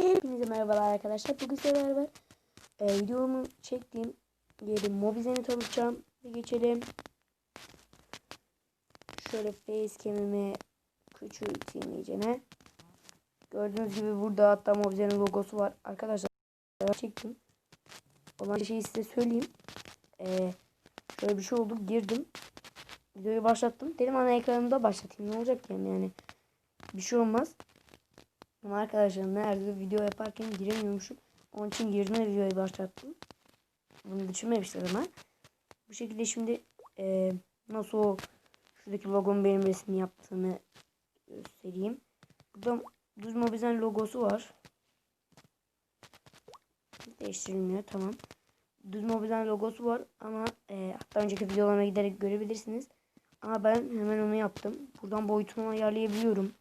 Hepinize merhabalar arkadaşlar. Bugün sizlerle beraber e, videomu çektiğim yeri Mobizen'i tanıtacağım. Bir geçelim. Şöyle facecam'imi küçülteyim iyicene. Gördüğünüz gibi burada hatta Mobizen'in logosu var. Arkadaşlar çektim. Olan şeyi size söyleyeyim. E, şöyle bir şey oldu. Girdim. Videoyu başlattım. Dedim ana ekranımda başlatayım. Ne olacak yani yani. Bir şey olmaz. Ama arkadaşlar nerede video yaparken giremiyormuşum. Onun için girdim ve videoyu başlattım. Bunu düşünmemişler ama. Bu şekilde şimdi e, nasıl o şuradaki logonun benim resmini yaptığını göstereyim. Burada düz mobizen logosu var. Değiştirilmiyor tamam. Düz mobizen logosu var ama e, hatta önceki videolarına giderek görebilirsiniz. Ama ben hemen onu yaptım. Buradan boyutunu ayarlayabiliyorum.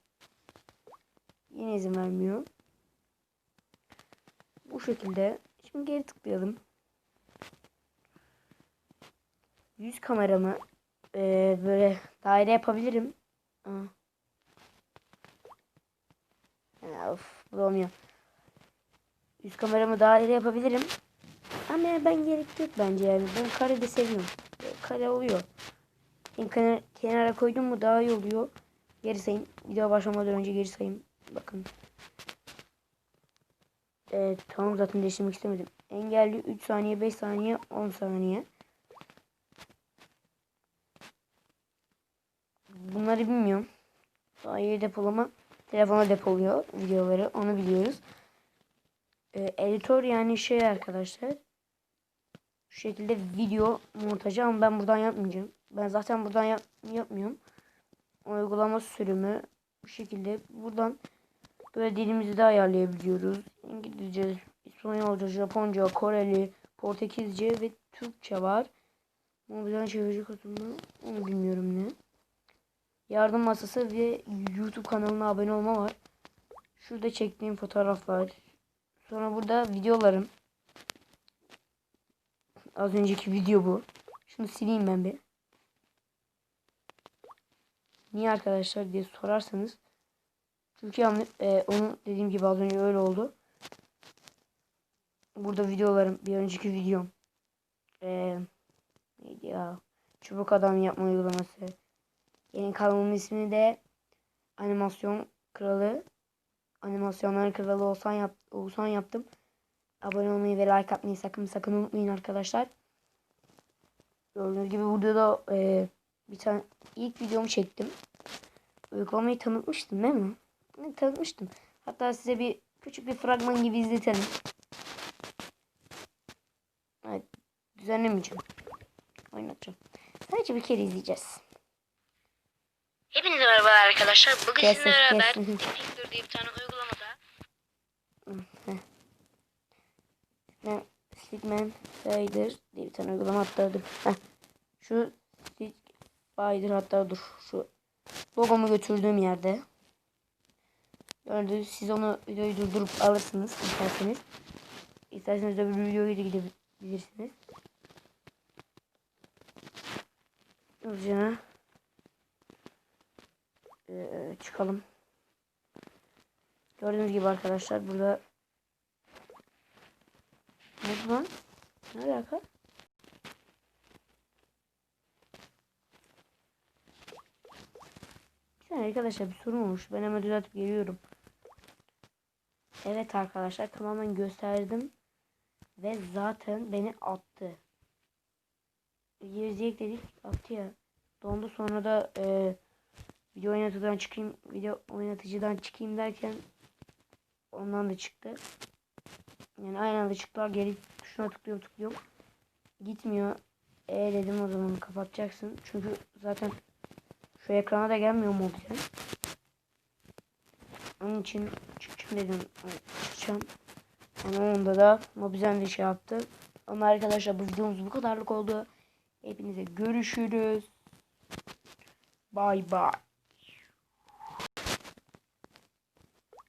Yine izin vermiyor. Bu şekilde. Şimdi geri tıklayalım. Yüz kameramı e, böyle daire yapabilirim. Of, bu olmuyor. Yüz kameramı daire yapabilirim. Ama yani ben gerek yok bence yani. Ben kare de seviyorum. Kare oluyor. Kenara, kenara koydum mu daha iyi oluyor. Geri sayayım. Video başlamadan önce geri sayayım. Bakın. Evet tamam zaten değiştirmek istemedim. Engelli 3 saniye 5 saniye 10 saniye. Bunları bilmiyorum. Daha depolama telefona depoluyor videoları onu biliyoruz. Ee, editör yani şey arkadaşlar. Şu şekilde video montajı ama ben buradan yapmayacağım. Ben zaten buradan yap yapmıyorum. Uygulama sürümü bu şekilde buradan Böyle dilimizi de ayarlayabiliyoruz. İngilizce, İspanyolca, Japonca, Koreli, Portekizce ve Türkçe var. Mobilden çevirici kısmı onu bilmiyorum ne. Yardım masası ve YouTube kanalına abone olma var. Şurada çektiğim fotoğraflar. Sonra burada videolarım. Az önceki video bu. Şunu sileyim ben bir. Niye arkadaşlar diye sorarsanız çünkü yani, e, onu dediğim gibi az önce öyle oldu. Burada videolarım bir önceki videom. E, neydi ya? Çubuk adam yapma uygulaması. Yeni kanalımın ismini de animasyon kralı animasyonlar kralı olsan yap olsan yaptım. Abone olmayı ve like atmayı sakın sakın unutmayın arkadaşlar. Gördüğünüz gibi burada da e, bir tane ilk videomu çektim. Uygulamayı tanıtmıştım değil mi? Tanıtmıştım. Hatta size bir küçük bir fragman gibi izletelim. Evet, düzenlemeyeceğim. Oynatacağım. Sadece bir kere izleyeceğiz. Hepinize merhaba arkadaşlar. Bugün Kes, sizinle beraber. Tippingler diye bir tane uygulamada Ben Stickman Spider diye bir tane uygulama hatta dur. Heh. Şu Spider hatta dur. Şu logomu götürdüğüm yerde. Gördüğünüz siz onu videoyu durdurup alırsınız isterseniz. İsterseniz bir videoya da gidebilirsiniz. Hızlıca ee, çıkalım. Gördüğünüz gibi arkadaşlar burada ne lan? Ne alaka? Saniye arkadaşlar bir sorun olmuş. Ben hemen düzeltip geliyorum. Evet arkadaşlar tamamen gösterdim. Ve zaten beni attı. Gerizeyek dedik attı ya. Dondu sonra da e, video oynatıcıdan çıkayım video oynatıcıdan çıkayım derken ondan da çıktı. Yani aynı anda çıktılar geri tuşuna tıklıyorum tıklıyorum. Gitmiyor. E dedim o zaman kapatacaksın. Çünkü zaten şu ekrana da gelmiyor mobilden. Onun için çıkacağım dedim. Çıkacağım. Ama onda da mobilden de şey yaptı. Ama arkadaşlar bu videomuz bu kadarlık oldu. Hepinize görüşürüz. Bye bye.